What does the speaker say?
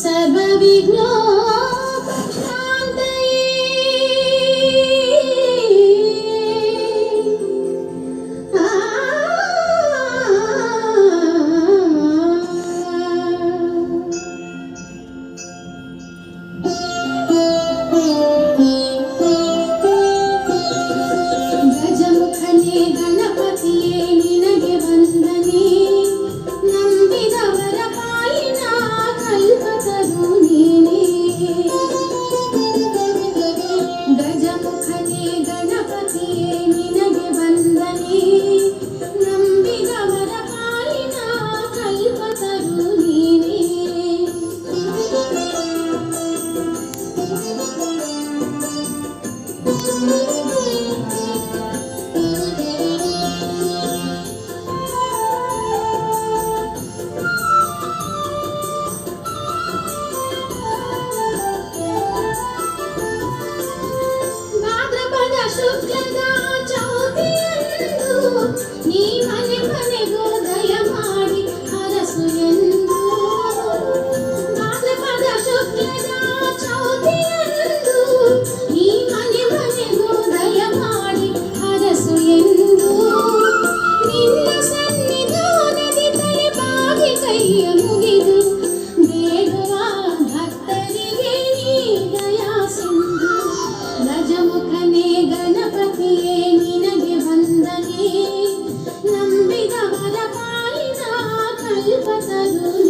सर्वविघ्न శుక్లదా చౌతి నీ మని మని Santa Cruz.